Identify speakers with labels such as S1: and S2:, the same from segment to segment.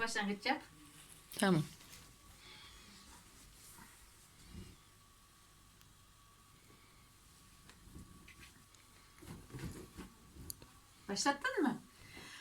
S1: Sen başlangıç yap.
S2: Tamam.
S1: Başlattın mı?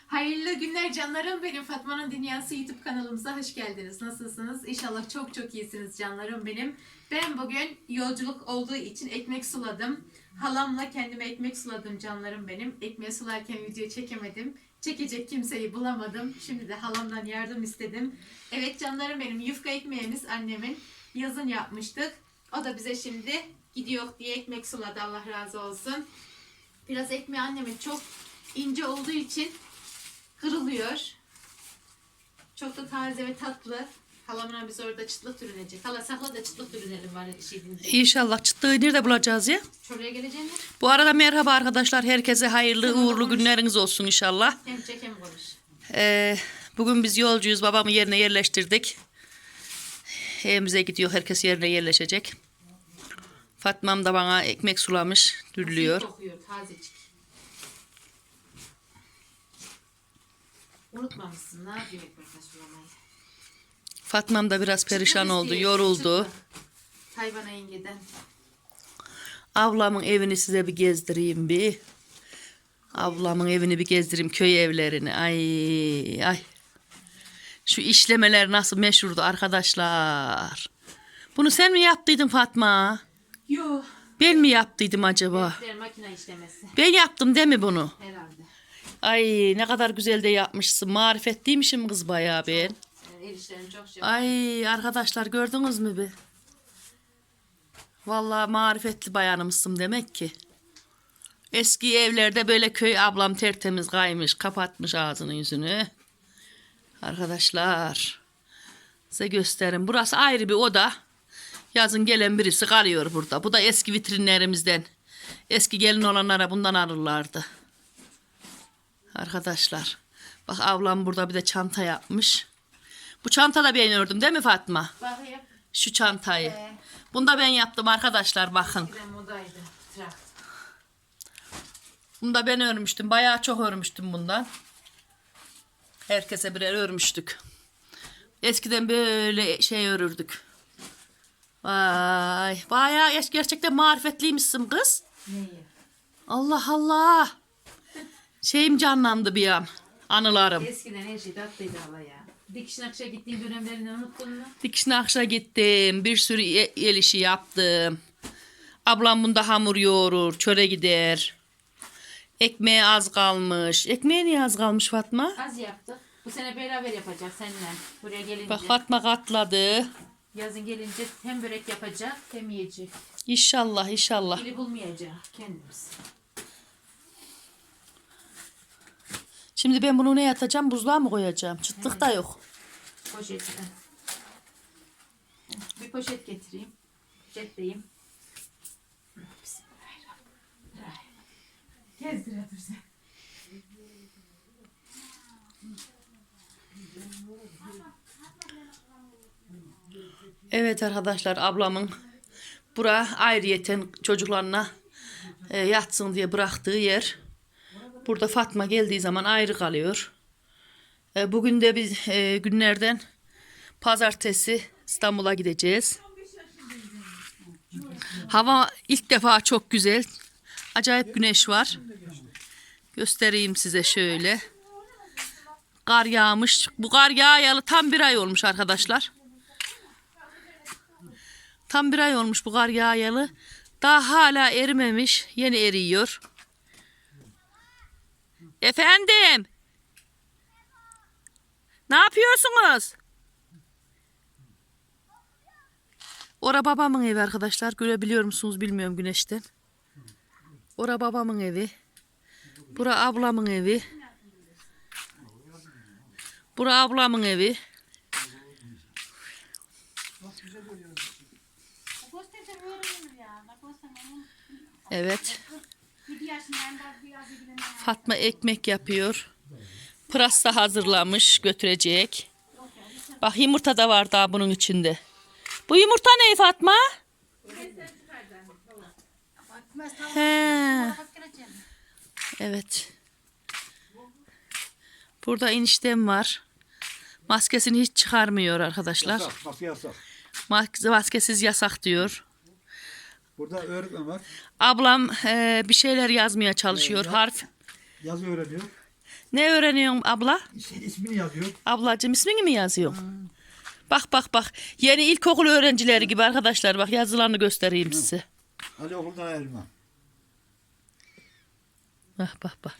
S1: Hayırlı günler canlarım. Benim Fatma'nın Dünyası YouTube kanalımıza hoş geldiniz. Nasılsınız? İnşallah çok çok iyisiniz canlarım benim. Ben bugün yolculuk olduğu için ekmek suladım. Halamla kendime ekmek suladım canlarım benim. Ekmeği sularken video çekemedim. Çekecek kimseyi bulamadım. Şimdi de halamdan yardım istedim. Evet canlarım benim yufka ekmeğimiz annemin. Yazın yapmıştık. O da bize şimdi gidiyor diye ekmek suladı. Allah razı olsun. Biraz ekmeği annemin çok ince olduğu için kırılıyor. Çok da taze ve tatlı. Halamına biz orada çıtlık dürünecek. Hala sakla da çıtlık dürünelim var şey deyince.
S2: İnşallah çıttığı nerede bulacağız ya?
S1: Çoraya geleceğini
S2: Bu arada merhaba arkadaşlar. Herkese hayırlı uğurlu günleriniz olsun inşallah.
S1: hem çek hem konuş.
S2: Ee, bugün biz yolcuyuz. Babamı yerine yerleştirdik. Evimize gidiyor. Herkes yerine yerleşecek. Fatmam da bana ekmek sulamış. Dürlüyor.
S1: Kokuyor tazecik. Unutmamışsın. Ne yapıyor ekmekle sulamayı?
S2: Fatmam da biraz perişan oldu. Yoruldu.
S1: Taybana yengeden.
S2: Ablamın evini size bir gezdireyim bir. Ablamın evini bir gezdireyim köy evlerini. Ay ay. Şu işlemeler nasıl meşhurdu arkadaşlar. Bunu sen mi yaptıydın Fatma?
S1: Yo.
S2: Ben mi yaptıydım acaba?
S1: Bir makine işlemesi.
S2: Ben yaptım değil mi bunu?
S1: Herhalde.
S2: Ay ne kadar güzel de yapmışsın. Marifetliymişim kız bayağı ben.
S1: Şey.
S2: Ay arkadaşlar gördünüz mü bir? Vallahi marifetli bayanımsın demek ki. Eski evlerde böyle köy ablam tertemiz kaymış, kapatmış ağzını yüzünü. Arkadaşlar size gösterin. Burası ayrı bir oda. Yazın gelen birisi kalıyor burada. Bu da eski vitrinlerimizden. Eski gelin olanlara bundan alırlardı. Arkadaşlar. Bak ablam burada bir de çanta yapmış. Bu çanta da ben ördüm değil mi Fatma?
S1: Bakayım.
S2: Şu çantayı.
S1: Ee,
S2: Bunu da ben yaptım arkadaşlar bakın. Bunu da ben örmüştüm. Bayağı çok örmüştüm bundan. Herkese birer örmüştük. Eskiden böyle şey örürdük. Vay. Bayağı gerçekten marifetliymişsin kız.
S1: Neyi?
S2: Allah Allah. Şeyim canlandı bir an. Anılarım.
S1: Eskiden her şey tatlıydı hala ya. Dikiş nakşa gittiğin dönemlerini unuttun mu?
S2: Dikiş nakşa gittim. Bir sürü el işi yaptım. Ablam bunda hamur yoğurur. Çöre gider. Ekmeğe az kalmış. Ekmeğe niye az kalmış Fatma?
S1: Az yaptık. Bu sene beraber yapacak seninle. Buraya gelince.
S2: Bak Fatma katladı.
S1: Yazın gelince hem börek yapacak hem yiyecek.
S2: İnşallah inşallah.
S1: Dili bulmayacak kendimiz.
S2: Şimdi ben bunu ne yatacağım? Buzluğa mı koyacağım? Çıtlık da yok.
S1: Poşetten. Bir poşet getireyim. Poşetleyeyim. Bismillahirrahmanirrahim. Gezdir sen.
S2: Evet arkadaşlar ablamın bura ayrıyeten çocuklarına e, yatsın diye bıraktığı yer. Burada Fatma geldiği zaman ayrı kalıyor. E, bugün de biz e, günlerden pazartesi İstanbul'a gideceğiz. Hava ilk defa çok güzel. Acayip güneş var. Göstereyim size şöyle. Kar yağmış. Bu kar yağayalı tam bir ay olmuş arkadaşlar. Tam bir ay olmuş bu kar yağayalı. Daha hala erimemiş. Yeni eriyor. Efendim. Ne yapıyorsunuz? Ora babamın evi arkadaşlar. Görebiliyor musunuz bilmiyorum güneşten. Ora babamın evi. Bura ablamın evi. Bura ablamın evi. Evet. Fatma ekmek yapıyor. Pırasa hazırlamış götürecek. Bak yumurta da var daha bunun içinde. Bu yumurta ne Fatma? He. Evet. Burada eniştem var. Maskesini hiç çıkarmıyor arkadaşlar.
S3: Yasak, maske yasak.
S2: Mas- Maskesiz yasak diyor.
S3: Burada öğretmen var.
S2: Ablam e, bir şeyler yazmaya çalışıyor.
S3: Evet.
S2: Harf.
S3: Yazı öğreniyor.
S2: Ne öğreniyorsun abla?
S3: İs- ismini yazıyor.
S2: Ablacığım ismini mi yazıyorsun? Bak bak bak. Yeni ilkokul öğrencileri gibi arkadaşlar. Bak yazılarını göstereyim size.
S3: Ali okuldan ayrılma.
S2: Bak bak bak.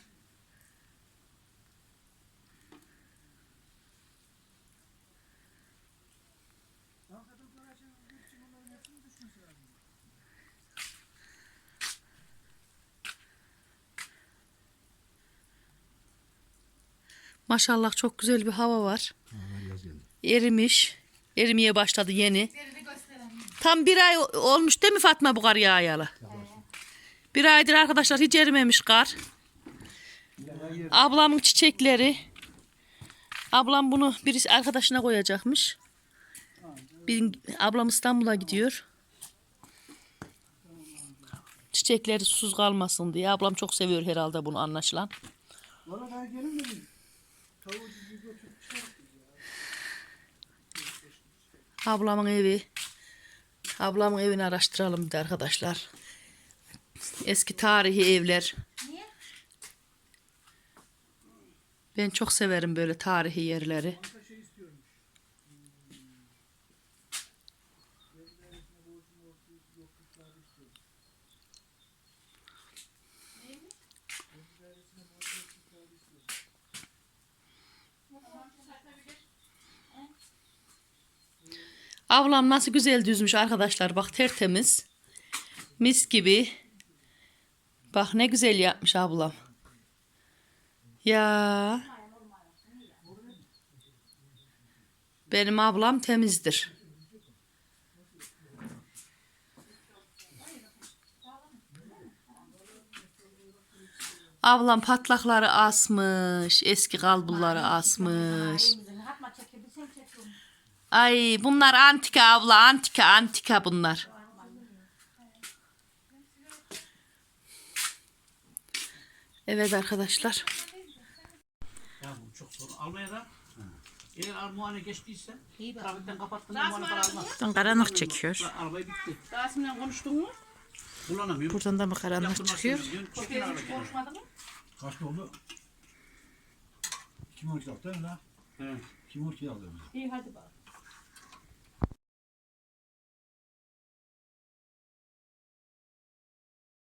S2: Maşallah çok güzel bir hava var. Erimiş. Erimeye başladı yeni. Tam bir ay olmuş değil mi Fatma bu kar yağayalı? Bir aydır arkadaşlar hiç erimemiş kar. Ablamın çiçekleri. Ablam bunu birisi arkadaşına koyacakmış. Bir, ablam İstanbul'a gidiyor. Çiçekleri susuz kalmasın diye. Ablam çok seviyor herhalde bunu anlaşılan.
S3: Valla ben gelemedim.
S2: Ablamın evi. Ablamın evini araştıralım bir de arkadaşlar. Eski tarihi evler. Ben çok severim böyle tarihi yerleri. Ablam nasıl güzel düzmüş arkadaşlar. Bak tertemiz. Mis gibi. Bak ne güzel yapmış ablam. Ya. Benim ablam temizdir. Ablam patlakları asmış. Eski kalbulları asmış. Ay bunlar antika abla antika antika bunlar. Evet arkadaşlar.
S4: Ya bu çok zor. Almanya'da eğer muayene geçtiyse trafikten kapattığında muayene para almaz.
S5: Karanlık çekiyor.
S4: Bak, Arabayı bitti. Rasim'le konuştun mu? Kullanamıyorum.
S5: Buradan da mı karanlık çıkıyor?
S4: Çekin. Konuşmadın mı?
S3: Kaç oldu? 2012 yaptı değil mi lan?
S4: He.
S3: 2012 aldım.
S4: İyi hadi bak.